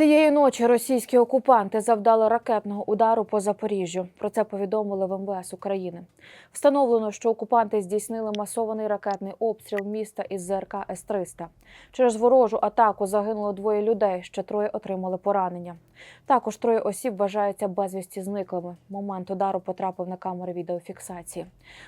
Цієї ночі російські окупанти завдали ракетного удару по Запоріжжю. Про це повідомили в МВС України. Встановлено, що окупанти здійснили масований ракетний обстріл міста із ЗРК С-300. Через ворожу атаку загинуло двоє людей, ще троє отримали поранення. Також троє осіб вважаються безвісті зниклими. Момент удару потрапив на камери відеофіксації.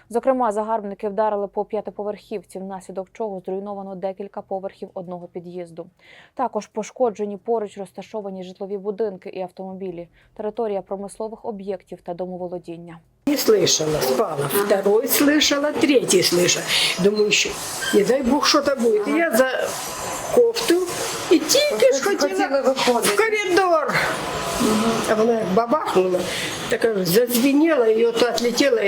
Зокрема, загарбники вдарили по п'ятиповерхівці, внаслідок чого зруйновано декілька поверхів одного під'їзду. Також пошкоджені поруч розташовані житлові будинки і автомобілі, територія промислових об'єктів та домоволодіння. Не слышала, спала. Второй слышала, третий слышала. Думаю, еще, не дай бог, что-то будет. И я за кофту и тільки ж хотіла в коридор. А вона як бабахнула, так зазвенела, і от отлетела.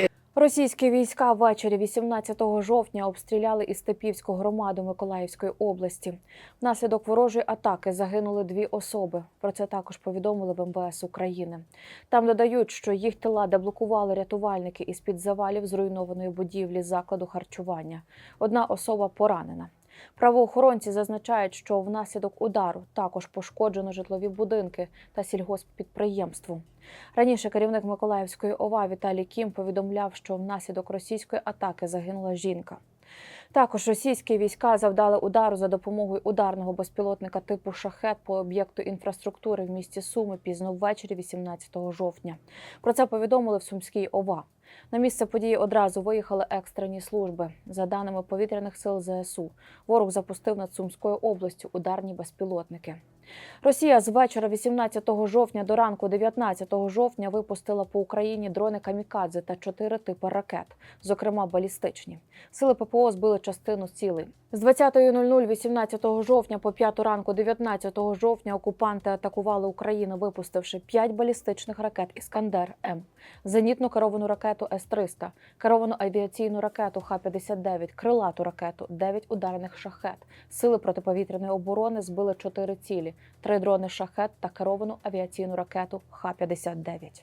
Російські війська ввечері 18 жовтня обстріляли Істепівську громаду Миколаївської області. Внаслідок ворожої атаки загинули дві особи. Про це також повідомили в МВС України. Там додають, що їх тела деблокували рятувальники із під завалів зруйнованої будівлі закладу харчування. Одна особа поранена. Правоохоронці зазначають, що внаслідок удару також пошкоджено житлові будинки та сільгосппідприємство. Раніше керівник Миколаївської ОВА Віталій Кім повідомляв, що внаслідок російської атаки загинула жінка. Також російські війська завдали удару за допомогою ударного безпілотника типу шахет по об'єкту інфраструктури в місті Суми пізно ввечері 18 жовтня. Про це повідомили в Сумській ОВА. На місце події одразу виїхали екстрені служби. За даними повітряних сил ЗСУ, ворог запустив над Сумською областю ударні безпілотники. Росія з вечора 18 жовтня до ранку 19 жовтня випустила по Україні дрони камікадзе та чотири типи ракет, зокрема балістичні. Сили ППО збили частину цілей. З 20.00 18 жовтня по 5 ранку 19 жовтня окупанти атакували Україну, випустивши 5 балістичних ракет Іскандер М, зенітну керовану ракету С-300, керовану авіаційну ракету Х-59, крилату ракету, 9 ударних шахет. Сили протиповітряної оборони збили 4 цілі, 3 дрони шахет та керовану авіаційну ракету Х-59.